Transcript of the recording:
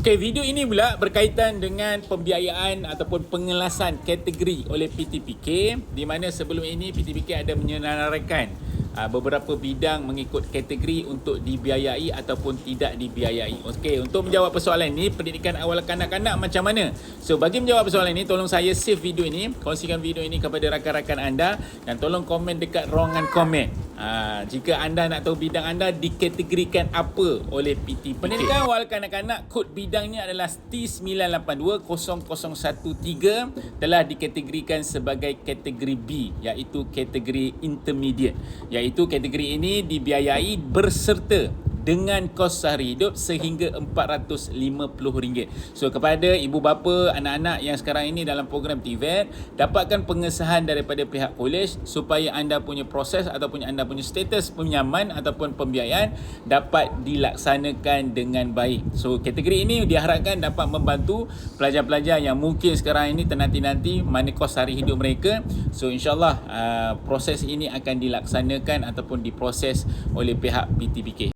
Okey, video ini pula berkaitan dengan pembiayaan ataupun pengelasan kategori oleh PTPK di mana sebelum ini PTPK ada menyenaraikan uh, beberapa bidang mengikut kategori untuk dibiayai ataupun tidak dibiayai. Okey, untuk menjawab persoalan ini, pendidikan awal kanak-kanak macam mana? So, bagi menjawab persoalan ini, tolong saya save video ini, kongsikan video ini kepada rakan-rakan anda dan tolong komen dekat ruangan komen. Ha, jika anda nak tahu bidang anda dikategorikan apa oleh PTPK. Pendidikan awal kanak-kanak kod bidangnya adalah T9820013 telah dikategorikan sebagai kategori B iaitu kategori intermediate. Iaitu kategori ini dibiayai berserta dengan kos sehari hidup sehingga RM450. So kepada ibu bapa anak-anak yang sekarang ini dalam program TVET dapatkan pengesahan daripada pihak kolej supaya anda punya proses ataupun anda punya status pinjaman ataupun pembiayaan dapat dilaksanakan dengan baik. So kategori ini diharapkan dapat membantu pelajar-pelajar yang mungkin sekarang ini ternanti-nanti mana kos sehari hidup mereka. So insyaallah uh, proses ini akan dilaksanakan ataupun diproses oleh pihak PTPK.